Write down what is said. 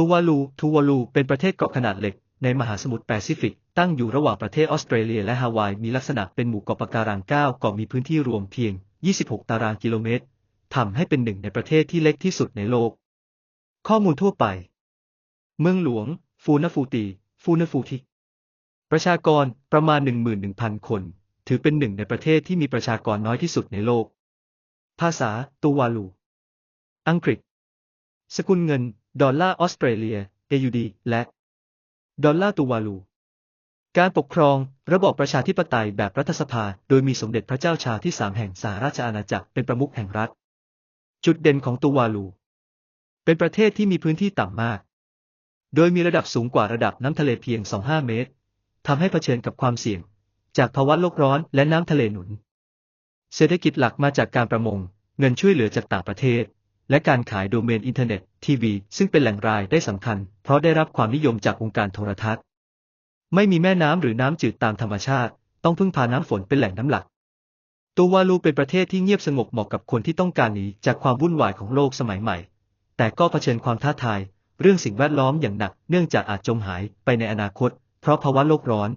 ตูวาลู ทูวาลู เป็นประเทศเกาะขนาดเล็ก ในมหาสมุทรแปซิฟิก ตั้งอยู่ระหว่างประเทศออสเตรเลียและฮาวาย มีลักษณะเป็นหมู่เกาะปะการัง9เกาะมีพื้นที่รวมเพียง 26 ตารางกิโลเมตร ทำให้เป็นหนึ่งในประเทศที่เล็กที่สุดในโลก ข้อมูลทั่วไป เมืองหลวง ฟูนาฟูตี ฟูนาฟูติประชากรประมาณ 11,000 คน ถือเป็นหนึ่งในประเทศที่มีประชากรน้อยที่สุดในโลก ภาษาตูวาลู อังกฤษ สกุลเงิน ดอลลาร์ออสเตรเลีย AUD และ ดอลลาร์ตูวาลู การปกครองระบอบประชาธิปไตยแบบรัฐสภา โดยมีสมเด็จพระเจ้าชาที่สามแห่งสหราชอาณาจักรเป็นประมุขแห่งรัฐ จุดเด่นของตูวาลู เป็นประเทศที่มีพื้นที่ต่ำมาก โดยมีระดับสูงกว่าระดับน้ำทะเลเพียง 2-5 เมตรทำให้เผชิญกับความเสี่ยง จากภาวะโลกร้อนและน้ำทะเลหนุน เศรษฐกิจหลักมาจากการประมง เงินช่วยเหลือจากต่างประเทศ และการขายโดเมนอินเทอร์เน็ตทีวีซึ่งเป็นแหล่งรายได้สำคัญ เพราะได้รับความนิยมจากวงการโทรทัศน์ ไม่มีแม่น้ำหรือน้ำจืดตามธรรมชาติ ต้องพึ่งพาน้ำฝนเป็นแหล่งน้ำหลักตูวาลูเป็นประเทศที่เงียบสงบเหมาะกับคนที่ต้องการหนีจากความวุ่นวายของโลกสมัยใหม่ แต่ก็เผชิญความท้าทาย เรื่องสิ่งแวดล้อมอย่างหนัก เนื่องจากอาจจมหายไปในอนาคต เพราะภาวะโลกร้อน